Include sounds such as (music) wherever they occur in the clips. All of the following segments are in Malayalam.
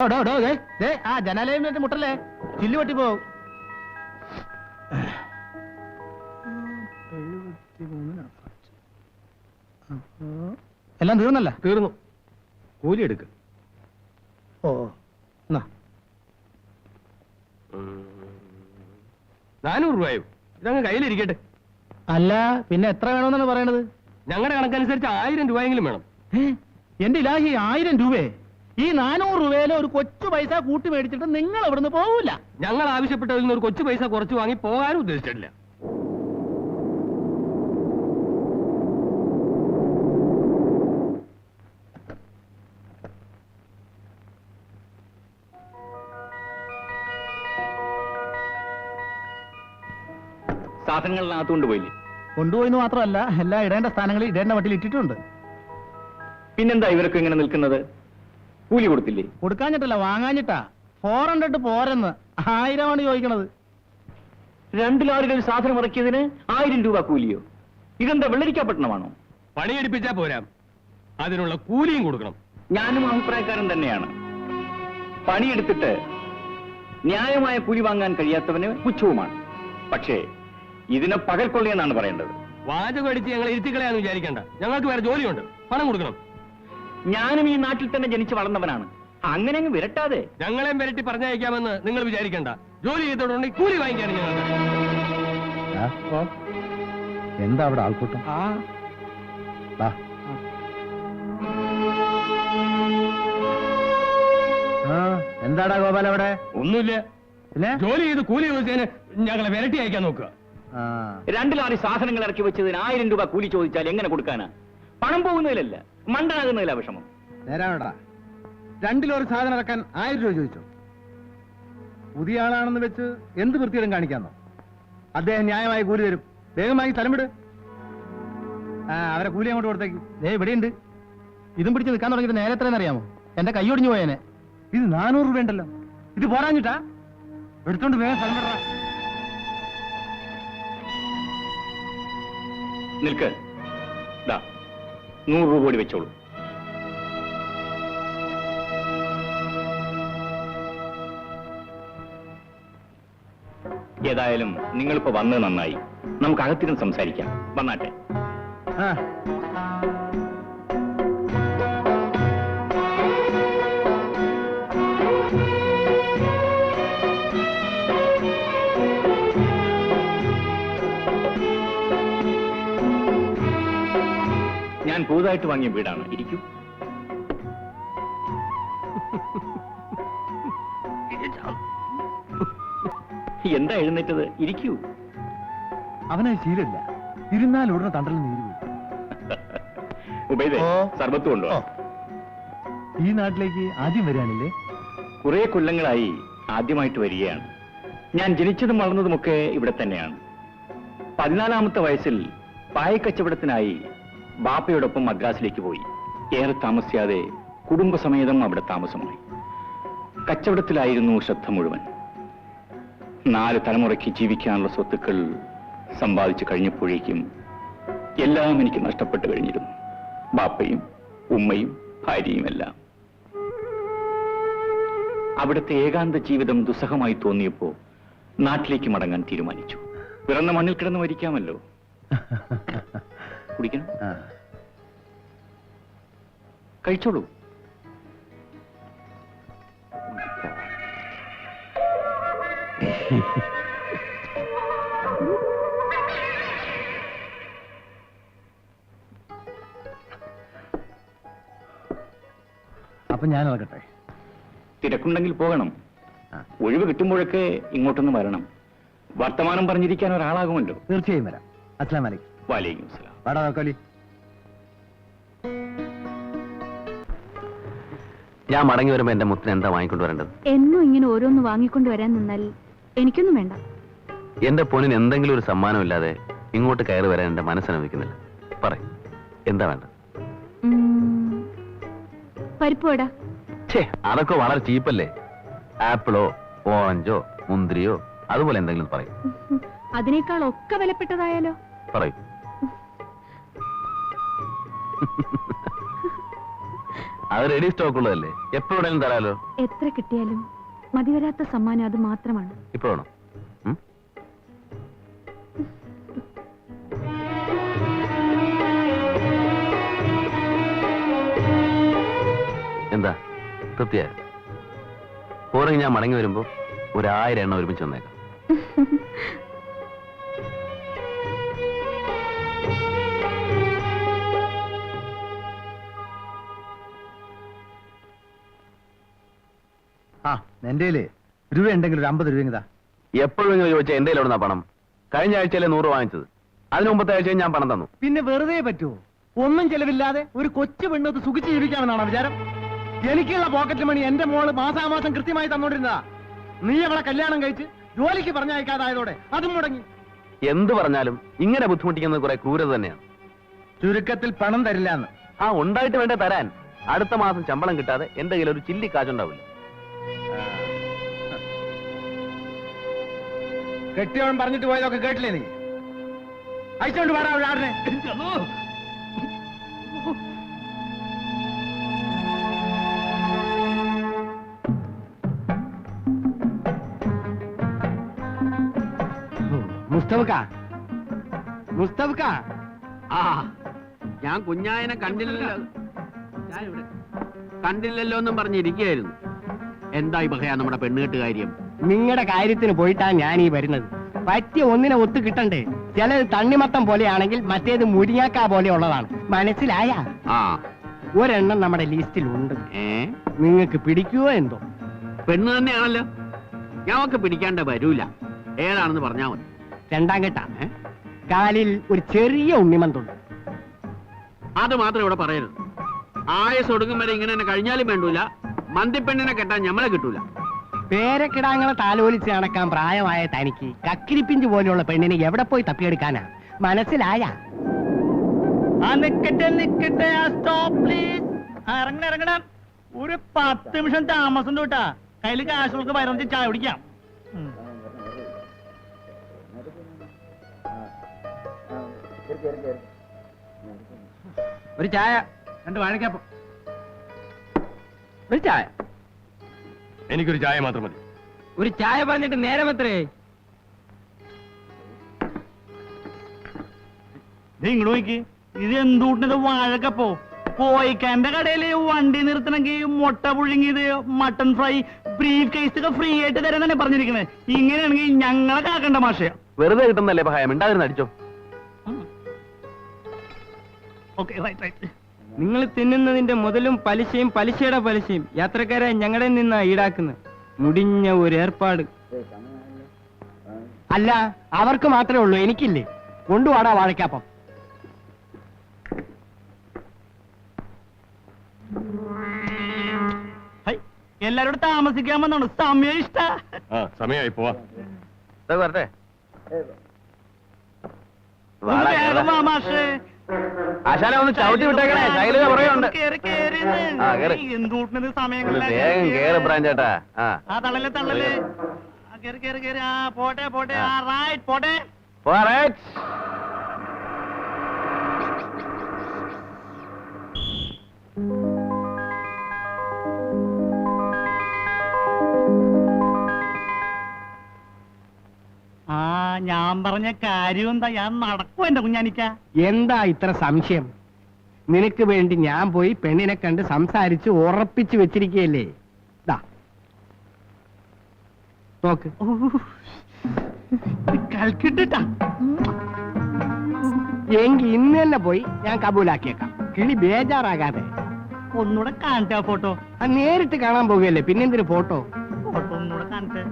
ആ ജനാലയം വെച്ച് മുട്ടല്ലേ? ചില്ല് പൊട്ടി പോവും എല്ലാം തീർന്നല്ല? തീർന്നു. കൂലി എടുക്ക്. ഓ നാനൂറ് രൂപയോ? ഇതങ്ങ് കയ്യിലിരിക്കട്ടെ. അല്ല പിന്നെ എത്ര വേണമെന്നാണ് പറയണത്? ഞങ്ങളുടെ കണക്കനുസരിച്ച് ആയിരം രൂപയെങ്കിലും വേണം. എന്റെ ഇലാഹി ആയിരം രൂപയെ ഈ നാനൂറ് രൂപയിലെ ഒരു കൊച്ചു പൈസ കൂട്ടി മേടിച്ചിട്ട് നിങ്ങൾ അവിടുന്ന് പോകൂല ഞങ്ങൾ ആവശ്യപ്പെട്ടതിൽ നിന്ന് ഒരു കൊച്ചു പൈസ കുറച്ച് വാങ്ങി പോകാനും ഉദ്ദേശിച്ചിട്ടില്ല. സാധനങ്ങളിനകത്ത് കൊണ്ടുപോയില്ലേ കൊണ്ടുപോയിന്ന് മാത്രമല്ല എല്ലാ ഇടേണ്ട സ്ഥാനങ്ങളിൽ ഇടേണ്ട വട്ടിൽ ഇട്ടിട്ടുണ്ട്. പിന്നെന്താ ഇവരൊക്കെ ഇങ്ങനെ നിൽക്കുന്നത്? കൂലി കൊടുത്തില്ലേ? കൊടുക്കാഞ്ഞിട്ടല്ല വാങ്ങാഞ്ഞിട്ടാ. Four hundred പോരെന്ന്. ആയിരമാണ് ചോദിക്കണത്. രണ്ട് ലോറികൾ സാധനം ഇറക്കിയതിന് ആയിരം രൂപ കൂലിയോ? ഇതെന്താ വെള്ളരിക്കപ്പെട്ടണമാണോ പണിയെടുപ്പിച്ചാ പോരാ. അതിനുള്ള കൂലിയും കൊടുക്കണം. ഞാനും അഭിപ്രായക്കാരൻ തന്നെയാണ്. പണിയെടുത്തിട്ട് ന്യായമായ കൂലി വാങ്ങാൻ കഴിയാത്തവന് പുച്ഛവുമാണ്. പക്ഷേ ഇതിനെ പകൽ കൊള്ളിയെന്നാണ് പറയേണ്ടത്. വാചകം അടിച്ച് ഞങ്ങൾ ഇരുത്തിക്കളയാന്ന് വിചാരിക്കേണ്ട. ഞങ്ങൾക്ക് വേറെ ജോലിയുണ്ട്. പണം കൊടുക്കണം. ഞാനും ഈ നാട്ടിൽ തന്നെ ജനിച്ചു വളർന്നവനാണ്. അങ്ങനെ അങ്ങ് വിരട്ടാതെ. ഞങ്ങളെയും വരട്ടി പറഞ്ഞയക്കാമെന്ന് നിങ്ങൾ വിചാരിക്കണ്ട. ജോലി ചെയ്തോടുണ്ടെങ്കിൽ കൂലി വാങ്ങിക്കാണ് ഞങ്ങൾക്ക് എന്താ അവിടെ ആൾക്കൂട്ടം? ആ. എന്താടാ ഗോപാൽ അവിടെ? ഒന്നുമില്ല. ജോലി ചെയ്ത് കൂലി ചോദിച്ചതിന് ഞങ്ങളെ വിരട്ടി അയക്കാൻ നോക്കുക. ആ. രണ്ട് ലാറി സാധനങ്ങൾ ഇറക്കി വെച്ചതിന് ആയിരം രൂപ കൂലി ചോദിച്ചാൽ എങ്ങനെ കൊടുക്കാനാ? പണം പോകുന്നതിലല്ല മണ്ടനാകുന്നതിലാ വിഷമം. നേരാടാ രണ്ടിലൊരു സാധനം ഇറക്കാൻ ആയിരം രൂപ ചോദിച്ചു? പുതിയ ആളാണെന്ന് വെച്ച് എന്ത് വൃത്തിയിടം കാണിക്കാന്നോ? അദ്ദേഹം ന്യായമായി കൂലി തരും. വേഗമായി സ്ഥലം വിട്. ആ അവരെ കൂലി അങ്ങോട്ട് കൊടുത്തേക്ക്. ദേ ഇവിടെയുണ്ട്. ഇതും പിടിച്ച് നിൽക്കാൻ തുടങ്ങിയിട്ട് നേരെ എത്രയെന്ന് അറിയാമോ? എന്റെ കൈ ഒടിഞ്ഞു പോയേനെ. ഇത് നാനൂറ് രൂപ ഉണ്ടല്ലോ. ഇത് പോരാഞ്ഞിട്ടാ? എടുത്തോണ്ട് വേഗം സ്ഥലം വിടറാ നിൽക്ക്. ദാ നൂറ് രൂപ കൂടി വെച്ചോളൂ. ഏതായാലും നിങ്ങളിപ്പോ വന്നത് നന്നായി. നമുക്ക് അകത്തിനും സംസാരിക്കാം. വന്നാട്ടെ. ആ. പുതുതായിട്ട് വാങ്ങിയ വീടാണ്. ഇരിക്കൂ. എന്താ എഴുന്നേറ്റത്? ഇരിക്കൂ. അവനായി ശീലമില്ല. ഇരുന്നാൽ ഉടനെ തണ്ടലിൽ നീര് വീഴും ഉബൈദേ ഓ. സർബത്ത് ഓ. ഈ നാട്ടിലേക്ക് ആദ്യം വരികയാണല്ലേ? കുറെ കൊല്ലങ്ങളായി ആദ്യമായിട്ട് വരികയാണ്. ഞാൻ ജനിച്ചതും വളർന്നതുമൊക്കെ ഇവിടെ തന്നെയാണ്. പതിനാലാമത്തെ വയസ്സിൽ പായക്കച്ചവടത്തിനായി ബാപ്പയോടൊപ്പം മദ്രാസിലേക്ക് പോയി. ഏറെ താമസിയാതെ കുടുംബസമേതം അവിടെ താമസമായി. കച്ചവടത്തിലായിരുന്നു ശ്രദ്ധ മുഴുവൻ. നാല് തലമുറയ്ക്ക് ജീവിക്കാനുള്ള സ്വത്തുക്കൾ സമ്പാദിച്ചു കഴിഞ്ഞപ്പോഴേക്കും എല്ലാം എനിക്ക് നഷ്ടപ്പെട്ടു കഴിഞ്ഞിരുന്നു. ബാപ്പയും ഉമ്മയും ഭാര്യയുമെല്ലാം അവിടുത്തെ ഏകാന്ത ജീവിതം ദുസ്സഹമായി തോന്നിയപ്പോ നാട്ടിലേക്ക് മടങ്ങാൻ തീരുമാനിച്ചു. പിറന്ന മണ്ണിൽ കിടന്ന് മരിക്കാമല്ലോ. (laughs) കുടിക്കണം. കഴിച്ചോളൂ. അപ്പൊ ഞാൻ ഇറങ്ങട്ടെ? തിരക്കുണ്ടെങ്കിൽ പോകണം. ഒഴിവ് കിട്ടുമ്പോഴൊക്കെ ഇങ്ങോട്ടൊന്ന് വരണം. വർത്തമാനം പറഞ്ഞിരിക്കാൻ ഒരാളാകുമല്ലോ. തീർച്ചയായും വരാം. അസ്ലാം വലൈക്കും വാലേക്കും വാടാ നോക്കോലി. ഞാൻ മടങ്ങി വരുമ്പോ എന്റെ മുത്തിന് എന്താ വാങ്ങിക്കൊണ്ട് വരേണ്ടത്? എന്നും ഇങ്ങനെ ഓരോന്ന് വാങ്ങിക്കൊണ്ട് വരാൻ നിന്നാൽ എനിക്കൊന്നും വേണ്ട. എന്റെ പൊന്നിന് എന്തെങ്കിലും ഒരു സമ്മാനം ഇല്ലാതെ ഇങ്ങോട്ട് കയറി വരാൻ എന്റെ മനസ്സനുവദിക്കുന്നില്ല പറ എന്താ വേണ്ട? ഛേ അതൊക്കെ വളരെ ചീപ്പല്ലേ? ആപ്പിളോ ഓറഞ്ചോ മുന്തിരിയോ അതുപോലെ എന്തെങ്കിലും പറയും. അതിനേക്കാൾ ഒക്കെ വിലപ്പെട്ടതായാലോ? പറയൂ. അത് റെഡി സ്റ്റോക്ക് ഉള്ളതല്ലേ? എപ്പോ വേണേലും തരാലോ? എത്ര കിട്ടിയാലും മതിവരാത്ത സമ്മാനം അത് മാത്രമാണ്. ഇപ്പൊ വേണം? എന്താ? തൃപ്തിയ പോരെങ്കിൽ ഞാൻ മടങ്ങി വരുമ്പോ ഒരായിരം എണ്ണം ഒരുമിച്ച് വന്നേക്കാം (laughs) ആ എന്റെ രൂപ ഉണ്ടെങ്കിൽ ഒരു അമ്പത് രൂപ എപ്പോഴെങ്കിലും ചോദിച്ചാൽ എന്റെ എവിടുന്നാ പണം? കഴിഞ്ഞ ആഴ്ചയിലെ നൂറ് വാങ്ങിച്ചത്. അതിന് മുമ്പത്തെ ആഴ്ചയും ഞാൻ പണം തന്നു. പിന്നെ വെറുതെ പറ്റുമോ ഒന്നും ചെലവില്ലാതെ ഒരു കൊച്ചു പെണ്ണൊത്ത് സുഖിച്ച് ജീവിക്കാമെന്നാണോ വിചാരം? എനിക്കുള്ള പോക്കറ്റ് മണി എന്റെ മോൾ മാസാമാസം കൃത്യമായി തന്നോണ്ടിരുന്നതാ. നീ അവളെ കല്യാണം കഴിച്ച് ജോലിക്ക് പറഞ്ഞയക്കാതായതോടെ അതും മുടങ്ങി. എന്ത് പറഞ്ഞാലും ഇങ്ങനെ ബുദ്ധിമുട്ടിക്കുന്നത് കുറെ ക്രൂരത തന്നെയാണ്. ചുരുക്കത്തിൽ പണം തരില്ല എന്ന് ആ ഉണ്ടായിട്ട് വേണ്ടേ തരാൻ. അടുത്ത മാസം ശമ്പളം കിട്ടാതെ എന്റെ കയ്യിൽ ഒരു ചില്ലി കാശുണ്ടാവില്ല. കെട്ടിയവൻ പറഞ്ഞിട്ട് പോയതൊക്കെ കേട്ടില്ലേ നീ? അയച്ചോണ്ട് പാടാ ആടിനെ. മുസ്തഫക്ക. മുസ്തഫക്ക. ആ ഞാൻ കുഞ്ഞായനെ കണ്ടില്ലല്ലോ. കണ്ടില്ലല്ലോ എന്നും പറഞ്ഞിരിക്കുകയായിരുന്നു എന്തായി ബഹയാ നമ്മുടെ പെണ്ണുകെട്ട് കാര്യം നിങ്ങളുടെ കാര്യത്തിന് പോയിട്ടാ ഞാൻ ഈ വരുന്നത്. പറ്റിയ ഒന്നിനെ ഒത്തു കിട്ടണ്ടേ? ചിലത് തണ്ണിമത്തം പോലെയാണെങ്കിൽ മറ്റേത് മുരിങ്ങാക്ക പോലെയുള്ളതാണ്. മനസ്സിലായ? ആ. ഒരെണ്ണം നമ്മുടെ ലിസ്റ്റിൽ ഉണ്ട് നിങ്ങൾക്ക് പിടിക്കുവോ എന്തോ? പെണ്ണ് തന്നെയാണല്ലോ. ഞമ്മക്ക് പിടിക്കാണ്ട് വരൂല. ഏതാണെന്ന് പറഞ്ഞാ മതി. രണ്ടാം കെട്ടാണ് കാലിൽ ഒരു ചെറിയ ഉണ്ണിമന്തുണ്ട്. അത് മാത്രം ഇവിടെ പറയരുത്. ആയസ് ഒടുങ്ങും വരെ ഇങ്ങനെ തന്നെ കഴിഞ്ഞാലും വേണ്ടൂല. മന്തിപ്പെണ്ണിനെ കെട്ടാൻ ഞമ്മളെ കിട്ടൂല. പേരക്കിടാങ്ങളെ താലോലിച്ച് നടക്കാൻ പ്രായമായ തനിക്ക് കക്കിരിപ്പിഞ്ച് പോലെയുള്ള പെണ്ണിനെ എവിടെ പോയി തപ്പിയെടുക്കാനാ? മനസ്സിലായ? ഒരു പത്ത് നിമിഷം താമസം തൊട്ടാ. കയ്യിൽ കാശ് നമുക്ക് വരന്തി ചായ കുടിക്കാം. ഒരു ചായ രണ്ട് വാഴക്കപ്പം. ഒരു ചായ. എനിക്കൊരു ചായ മാത്രം മതി. ഒരു ചായ പറഞ്ഞിട്ട് നേരം എത്രേ നീ ഇങ്ങോട്ട് നോക്കി. ഇത് എന്തുകൂട്ടത് വാഴക്കപ്പോ? കോയിക്കാന്റെ കടയിൽ വണ്ടി നിർത്തണമെങ്കിൽ മുട്ട പുഴുങ്ങിയത് മട്ടൺ ഫ്രൈ ബ്രീഫ് കേസ് ഒക്കെ ഫ്രീ ആയിട്ട് തരാൻ തന്നെ പറഞ്ഞിരിക്കുന്നത് ഇങ്ങനെയാണെങ്കിൽ ഞങ്ങളെ കാക്കണ്ട മാഷയ വെറുതെ കിട്ടുന്നല്ലേ ഭയം? മിണ്ടാതിരുന്ന് അടിച്ചോ. ഓക്കെ റൈറ്റ് റൈറ്റ് നിങ്ങൾ തിന്നുന്നതിന്റെ മുതലും പലിശയും പലിശയുടെ പലിശയും യാത്രക്കാരെ ഞങ്ങളുടെ നിന്നാ ഈടാക്കുന്നത്. മുടിഞ്ഞ ഒരു ഏർപ്പാട്. അല്ല അവർക്ക് മാത്രമേ ഉള്ളൂ എനിക്കില്ലേ? കൊണ്ടുവാടാ വാഴക്കാപ്പം. ഹൈ എല്ലാരോടും താമസിക്കാൻ വന്നാണ്. സമയം ഇഷ്ട. ആ സമയമായി പോവാ. വരട്ടെ. ഒന്ന് വേഗം വാ മാഷേ. ആശാനെ ഒന്ന് ചവിട്ടി വിട്ടേക്കണേ. ശൈലജ പറയുന്നുണ്ട് വേഗം കേറ്. ബ്രാഞ്ചേട്ടാ തള്ളൽ തള്ളൽ. പോട്ടെ പോട്ടെ. പോട്ടെ. ഞാൻ പറഞ്ഞ കാര്യം എന്താ? ഞാൻ നടക്കും എന്റെ കുഞ്ഞാനിക്ക. എന്താ ഇത്ര സംശയം? നിനക്ക് വേണ്ടി ഞാൻ പോയി പെണ്ണിനെ കണ്ട് സംസാരിച്ച് ഉറപ്പിച്ചു വെച്ചിരിക്കുകയല്ലേ? ദാ. നോക്ക്. കൽക്കിട്ടാ എങ്കി ഇന്ന് തന്നെ പോയി ഞാൻ കബൂലാക്കിയേക്കാം. കിളി ബേജാറാകാതെ. ഒന്നുകൂടെ ആ ഫോട്ടോ. ആ നേരിട്ട് കാണാൻ പോകുകയല്ലേ പിന്നെന്തിന് ഫോട്ടോ? ഫോട്ടോ ഒന്നുകൂടെ കാണട്ടെ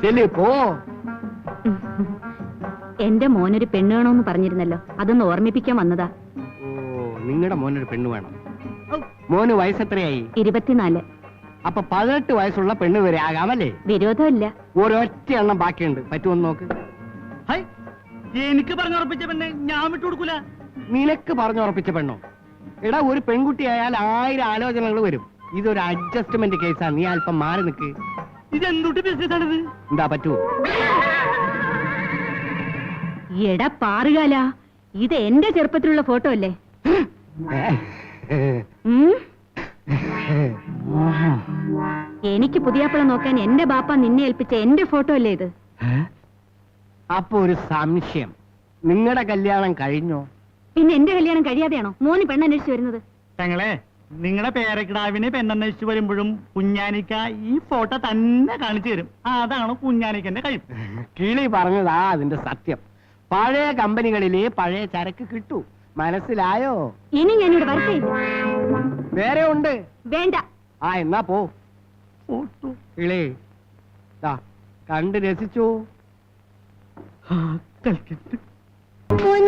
ചെല്ലു പോ. എന്റെ മോനൊരു പെണ്ണ് വേണമെന്ന് പറഞ്ഞിരുന്നല്ലോ. അതൊന്ന് ഓർമ്മിപ്പിക്കാൻ വന്നതാ. ഓ നിങ്ങളുടെ മോനൊരു പെണ്ണ് വേണം. മോന് വയസ്സെത്രയായി? ഇരുപത്തിനാല്. അപ്പൊ പതിനെട്ട് വയസ്സുള്ള പെണ്ണ് വരെ ആകാമല്ലേ? വിരോധമില്ല. ഒരൊറ്റ എണ്ണം ബാക്കിയുണ്ട്. പറ്റുമെന്ന് നോക്ക്. ഹൈ എനിക്ക് പറഞ്ഞുറപ്പിച്ച പെണ്ണെ ഞാൻ വിട്ടു കൊടുക്കൂല. നിനക്ക് പറഞ്ഞുറപ്പിച്ച പെണ്ണോ? എടാ ഒരു പെൺകുട്ടിയായാൽ ആയിരം ആലോചനകൾ വരും. ഇതൊരു അഡ്ജസ്റ്റ്മെന്റ് കേസാ നീ അല്പം മാറി നിൽക്ക് ഇത് എന്തുട്ട് ബിസിനസ് ആണിത്? എന്താ പറ്റുമോ എടാ പാറുകാല ഇത് എന്റെ ചെറുപ്പത്തിലുള്ള ഫോട്ടോ അല്ലേ? ഉം? എനിക്ക് പുതിയാപ്പിള നോക്കാൻ എന്റെ ബാപ്പ നിന്നെ ഏൽപ്പിച്ച എന്റെ ഫോട്ടോ അല്ലേ ഇത്? അപ്പൊ ഒരു സംശയം. നിങ്ങളുടെ കല്യാണം കഴിഞ്ഞോ? പിന്നെ എന്റെ കല്യാണം കഴിയാതെയാണോ? മോന് പെണ്ണന്വേഷിച്ച് വരുന്നത്. ഞങ്ങളെ നിങ്ങളുടെ പേരക്കിടാവിനെ പെണ്ണന്വേഷിച്ച് വരുമ്പോഴും കുഞ്ഞാനിക്ക ഈ ഫോട്ടോ തന്നെ കാണിച്ചു തരും. അതാണ് കുഞ്ഞാനിക്കന്റെ കഴിവ്. കിളി പറഞ്ഞതാ അതിന്റെ സത്യം. പഴയ കമ്പനികളിലെ പഴയ ചരക്ക് കിട്ടൂ. മനസ്സിലായോ? ഇനി ഞാനിവിടെ വരട്ടെ? വേറെ ഉണ്ട്. വേണ്ട. ആ എന്നാ പോ. ഇളേ കണ്ട് രസിച്ചു? പൂവൽ